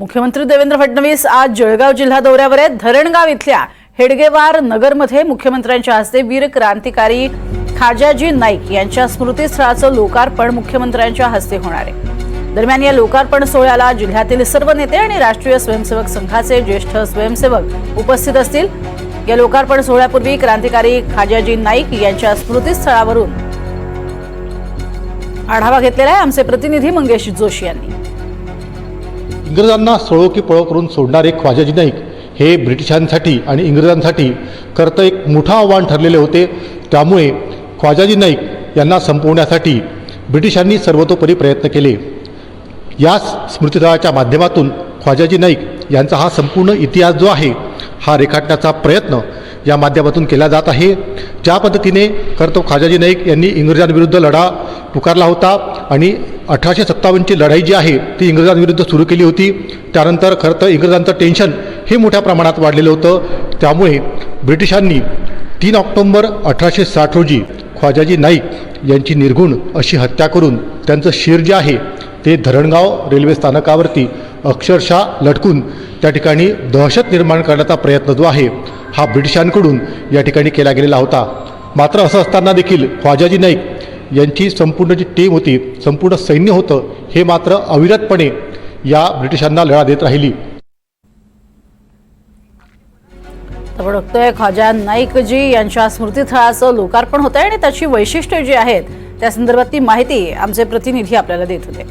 मुख्यमंत्री देवेंद्र फडणवीस आज जळगाव जिल्हा दौऱ्यावर आहेत. धरणगाव इथल्या हेडगेवार नगरमध्ये मुख्यमंत्र्यांच्या हस्ते वीर क्रांतिकारी खाजाजी नाईक यांच्या स्मृतीस्थळाचं लोकार्पण मुख्यमंत्र्यांच्या हस्ते होणार आहे. दरम्यान या लोकार्पण सोहळ्याला जिल्ह्यातील सर्व नेते आणि राष्ट्रीय स्वयंसेवक संघाचे ज्येष्ठ स्वयंसेवक उपस्थित असतील. या लोकार्पण सोहळ्यापूर्वी क्रांतिकारी खाजाजी नाईक यांच्या स्मृतीस्थळावरून आढावा घेतलेला आहे आमचे प्रतिनिधी मंगेश जोशी यांनी. इंग्रजांना सळो की पळो करून सोडणारे ख्वाजाजी नाईक हे ब्रिटिशांसाठी आणि इंग्रजांसाठी करतं एक मोठं आव्हान ठरलेले होते. त्यामुळे ख्वाजाजी नाईक यांना संपवण्यासाठी ब्रिटिशांनी सर्वतोपरी प्रयत्न केले. या स्मृतीदळाच्या माध्यमातून ख्वाजाजी नाईक यांचा हा संपूर्ण इतिहास जो आहे हा रेखाटण्याचा प्रयत्न या माध्यमातून केला जात आहे. ज्या पद्धतीने करतो ख्वाजाजी नाईक यांनी इंग्रजांविरुद्ध लढा पुकारला होता आणि अठराशे सत्तावन्नची लढाई जी आहे ती इंग्रजांविरुद्ध सुरू केली होती. त्यानंतर खरं तर इंग्रजांचं टेन्शन हे मोठ्या प्रमाणात वाढलेलं होतं. त्यामुळे ब्रिटिशांनी तीन ऑक्टोंबर अठराशे साठ रोजी ख्वाजाजी नाईक यांची निर्घुण अशी हत्या करून त्यांचं शिर जे आहे ते धरणगाव रेल्वे स्थानकावरती अक्षरशः लटकून त्या ठिकाणी दहशत निर्माण करण्याचा प्रयत्न जो आहे हा ब्रिटिशांकडून या ठिकाणी केला गेलेला होता. मात्र असं असताना देखील ख्वाजाजी नाईक यांची संपूर्ण जी टीम होती संपूर्ण सैन्य होतं हे मात्र अविरतपणे या ब्रिटिशांना लढा देत राहिली. आपण बघतोय ख्वाजा नाईकजी यांच्या स्मृतीस्थळाचं लोकार्पण होत आहे आणि त्याची वैशिष्ट्ये जी आहेत त्या संदर्भातली माहिती आमचे प्रतिनिधी आपल्याला देत होते.